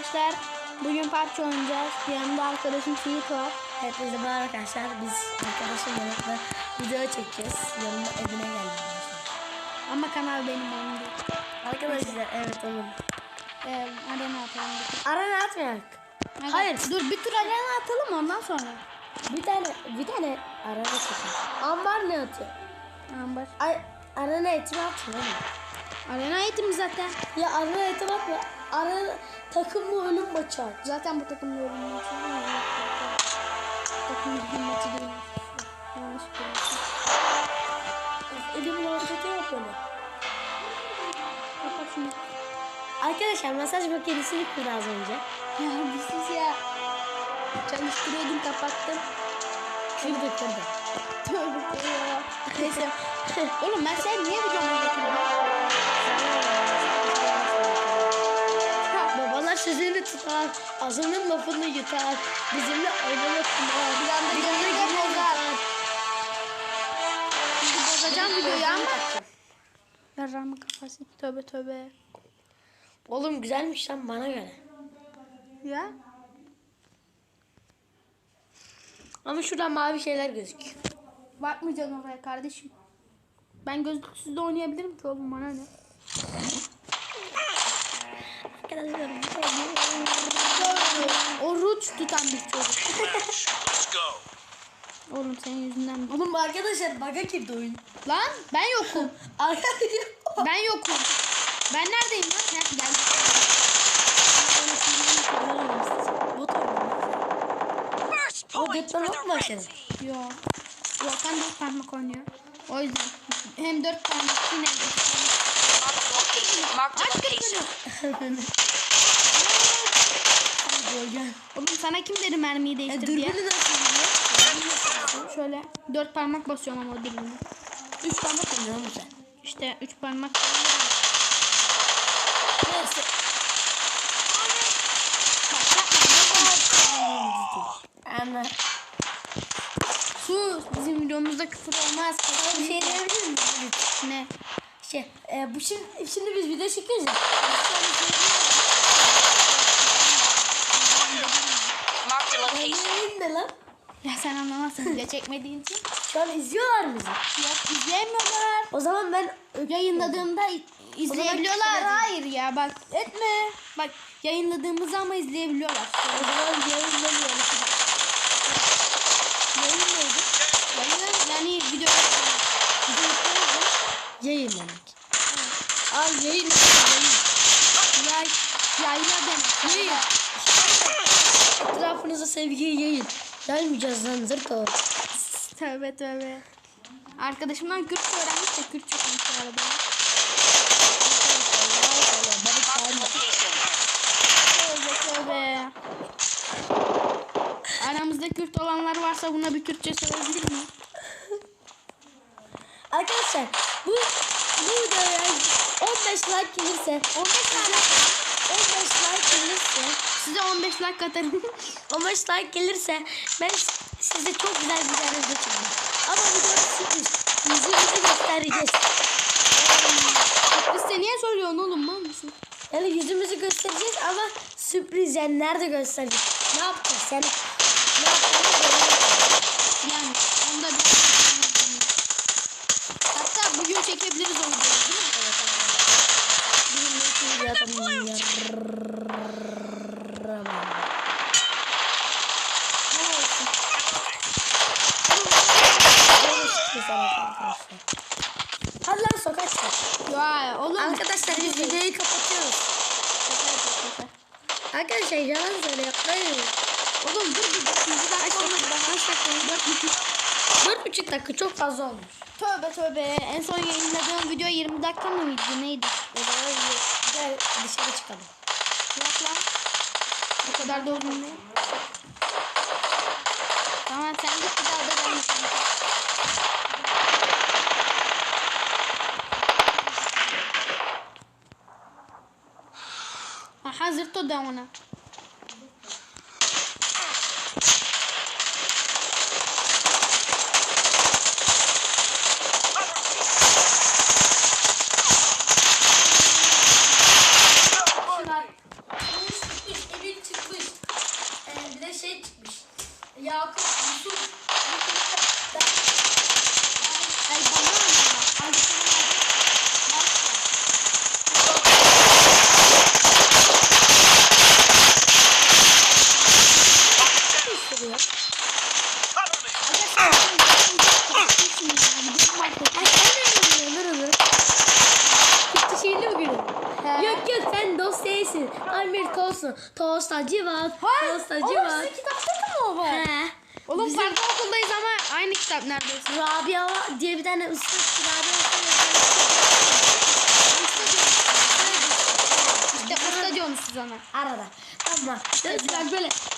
arkadaşlar. Bugün PUBG oynayacağız. Yanımda arkadaşım Seyit var. Hepinize merhaba arkadaşlar. Biz arkadaşımla birlikte video çekeceğiz. Yanıma evine geldim. Ama kanal benim onun değil. Arkadaşlar evet oğlum. Ee, arena atalım. bir. Arana atmayak. Evet. Hayır. Dur bir tur arena atalım ondan sonra. Bir tane bir tane arana çekelim. Ambar ne atıyor? Ambar. Ay arana etimi oğlum. Arena eğitimi zaten. Ya arana etim atma. Arana takımlı ölüm maçı at. Zaten bu takımda ölüm maçı. Takım bir maçı değil. Yanlış biliyorsun. Elimin hareketi yok böyle. Kapat şunu. Arkadaşlar masaj makinesini kurdu az önce. Ya bizsiz ya. Çalıştırıyordum kapattım. Kırdı kırdı. Tövbe ya. Neyse. Oğlum ben seni niye videoma getirdim? Babalar sözünü tutar, azının lafını yutar, bizimle oynamak kumar, bir anda yine bozar. Şimdi bozacağım videoyu ama. Yarrağımın kafası. Tövbe tövbe. Oğlum güzelmiş lan bana göre. Ya. Ama şuradan mavi şeyler gözüküyor. Bakmayacaksın oraya kardeşim. Ben gözlüksüz de oynayabilirim ki oğlum bana ne? Arkadaşlar Oruç tutan bir çocuk. Oğlum senin yüzünden. Oğlum arkadaşlar baga girdi oyun. Lan ben yokum. Ben yokum. Ben neredeyim lan? Heh, geldim. Bot oynuyor. First O point dörtten for ok the mu red başladı? team. Yo. Volkan dört parmak oynuyor. O yüzden. Hem dört parmak yine. Mark the Aç location. Oğlum sana kim dedi mermiyi E, değiştir diye? dürbünü nasıl biliyor? Şöyle dört parmak basıyorum ama o dürbünü. Üç tane oynuyor mu sen? İşte üç parmak. Neyse. Ama Sus. Bizim videomuzda küfür olmaz. bir şey diyebilir miyim? Ne? Şey, e, bu şimdi, şimdi biz video çekiyoruz ya. Ne lan? Ya sen anlamazsın video çekmediğin için. Şu an izliyorlar mı bizi? Yok izleyemiyorlar. O zaman ben Yayınladığımda izleyebiliyorlar. Hayır ya bak etme. Bak yayınladığımızı ama izleyebiliyorlar. o zaman yayınlamıyorum. Yayın neydi? Yayın yani video Yayınlamak. Al yayın. yay, yayla demek. Yayın. Etrafınıza sevgiyi yayın. Yaymayacağız lan zırt o. Tövbe tövbe. Arkadaşımdan Kürtçe öğrenmiş de Kürtçe konuşuyor arada. Tövbe tövbe. Aramızda Kürt olanlar varsa buna bir Kürtçe söyleyebilir mi? Arkadaşlar bu bu videoya 15 like gelirse 15 like 15 like gelirse Size 15 like atarım. 15 like gelirse ben size çok güzel bir tane video çekeceğim. Ama video sürpriz. Yüzümüzü göstereceğiz. Biz sen niye soruyorsun oğlum mal mısın? Yani yüzümüzü göstereceğiz ama sürpriz yani nerede göstereceğiz? Ne yapacağız yani? Ne yapacağız? Yani onda bir Çekebiliriz o videoyu değil mi? Ne olsun? Hadi lan sokak çık. Ya oğlum. Arkadaşlar biz videoyu kapatıyoruz. Arkadaşlar yalan söyle yapmayın. Oğlum dur dakika olmadı. Ben kaç dakika oldu? Dört buçuk. Dört buçuk dakika çok fazla olmuş. Tövbe tövbe. En son yayınladığım video 20 dakika mı mıydı? Neydi? Gel dışarı çıkalım. Yok lan. O kadar da uzun değil. Tamam sen git bir daha da ben gideyim. Aha zırt da ona. Şunlar. Üç, üç, Yakup, Yusuf. Ay bana ne? Ay sana Cover me. Ay sen de mi Kötü şeyli mi gülüyor? Yok yok sen dost değilsin. Tosun. Tostacı var. Tostacı Oğlum var. sizin kitapta da mı o var? He. Oğlum Bizim- farklı okuldayız ama aynı kitap neredeyse. Rabia diye bir tane ıslık Rabia İşte usta diyorsunuz siz ona. Arada. Tamam. Bak böyle. Sen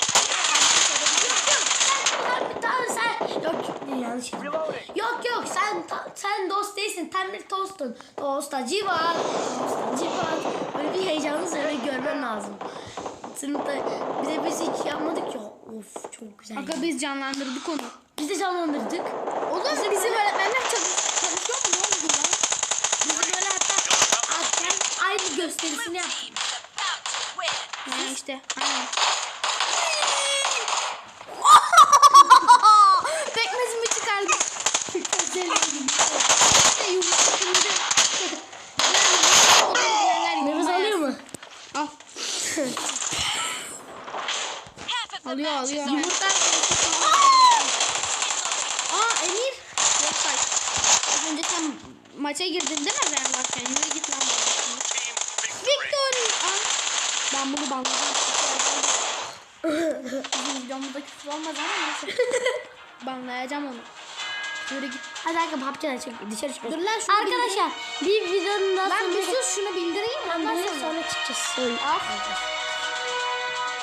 sen tamam sen yok yanlış. Reloading. Yok yok sen ta- sen dost değilsin. Tam bir tostun. Tostacı var. Tostacı var. Böyle bir heyecanlı söyle görmen lazım. Sınıfta bize biz hiç yapmadık ya. Of çok güzel. Aga biz canlandırdık onu. Biz de canlandırdık. Oğlum bizim öğretmenler çalış çalışıyor mu? Ne oldu lan? Biz de böyle hatta hatta aynı gösterisini yaptık. Ha işte. Aynen. Pekmezimi çıkardım. İşte yumurta kırıldı. Nefes alıyor mu? Al. Alıyor alıyor. Yumurta. Aa Emir. Yok. Az önce sen maça girdin değil mi ben varken? Yürü git lan. victory. Aa, Ben bunu banlayacağım. Bizim videomuzda küfür olmaz ama neyse. Banlayacağım onu. Yürü git. Hadi arkadaşlar hapçıdan çık dışarı çıkıyoruz. Dur lan şunu Arkadaşlar bir videonun daha Ben bir sus şunu bildireyim Ondan sonra, sonra. çıkacağız. Sonra. Al.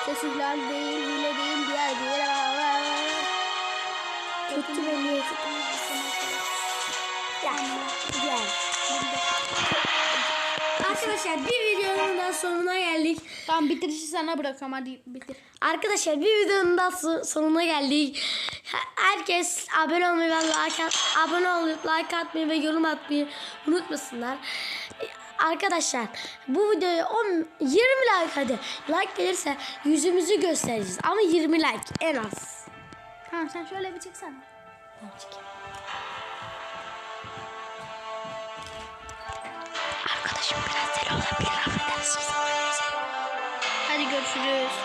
Ses ihlal değil, hile değil, diğer değil. Kötü ve niyeti. Arkadaşlar bir videonun daha sonuna geldik. Tamam bitirişi sana bırakıyorum hadi bitir. Arkadaşlar bir videonun daha so- sonuna geldik. Herkes abone olmayı ve like at, abone olup like atmayı ve yorum atmayı unutmasınlar. Arkadaşlar bu videoya 10 20 like hadi. Like gelirse yüzümüzü göstereceğiz ama 20 like en az. Tamam sen şöyle bir çeksene. Ben çekeyim. Hadi görüşürüz.